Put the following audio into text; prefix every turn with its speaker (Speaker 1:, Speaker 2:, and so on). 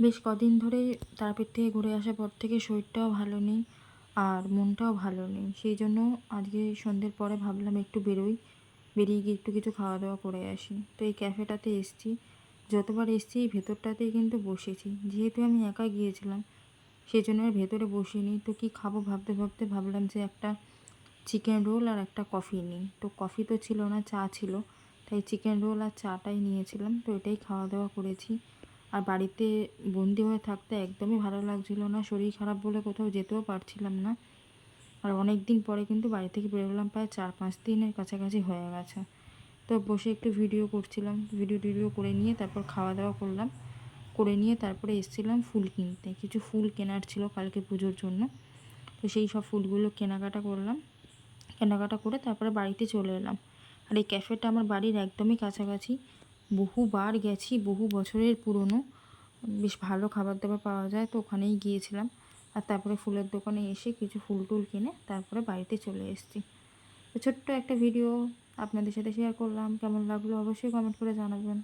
Speaker 1: বেশ কদিন ধরে তারাপীঠ থেকে ঘুরে আসার পর থেকে শরীরটাও ভালো নেই আর মনটাও ভালো নেই। সেই জন্য আজকে সন্ধ্যের পরে ভাবলাম একটু বেরোই। বেরিয়ে গিয়ে একটু কিছু খাওয়া দাওয়া করে আসি। তো এই ক্যাফেটাতে এসছি। যতবার এসছি এই ভেতরটাতেই কিন্তু বসেছি। যেহেতু আমি একা গিয়েছিলাম, সেই জন্য আর ভেতরে বসিনি। তো কি খাব ভাবতে ভাবতে ভাবলাম যে একটা চিকেন রোল আর একটা কফি নিই। তো কফি তো ছিল না, চা ছিল। তাই চিকেন রোল আর চাটাই নিয়েছিলাম। তো এটাই খাওয়া দাওয়া করেছি। আর বাড়িতে বন্দি হয়ে থাকতে একদমই ভালো লাগছিল না, শরীর খারাপ বলে কোথাও যেতেও পারছিলাম না। আর অনেক দিন পরে কিন্তু বাড়ি থেকে বেরোলাম, প্রায় চার পাঁচ দিনের কাছাকাছি হয়ে গেছে। তো বসে একটু ভিডিও করছিলাম, ভিডিও টিডিও করে নিয়ে তারপর খাওয়া দাওয়া করলাম। করে নিয়ে তারপরে এসেছিলাম ফুল কিনতে। কিছু ফুল কেনার ছিল কালকে পুজোর জন্য। তো সেই সব ফুলগুলো কেনাকাটা করলাম। কেনাকাটা করে তারপরে বাড়িতে চলে এলাম। আর এই ক্যাফেটা আমার বাড়ির একদমই কাছাকাছি। বহুবার গেছি, বহু বছরের পুরনো। বেশ ভালো খাবার দাবার পাওয়া যায়, তো ওখানেই গিয়েছিলাম। আর তারপরে ফুলের দোকানে এসে কিছু ফুল টুল কিনে তারপরে বাড়িতে চলে এসেছি। ছোট্ট একটা ভিডিও আপনাদের সাথে শেয়ার করলাম। কেমন লাগল অবশ্যই কমেন্ট করে জানাবেন।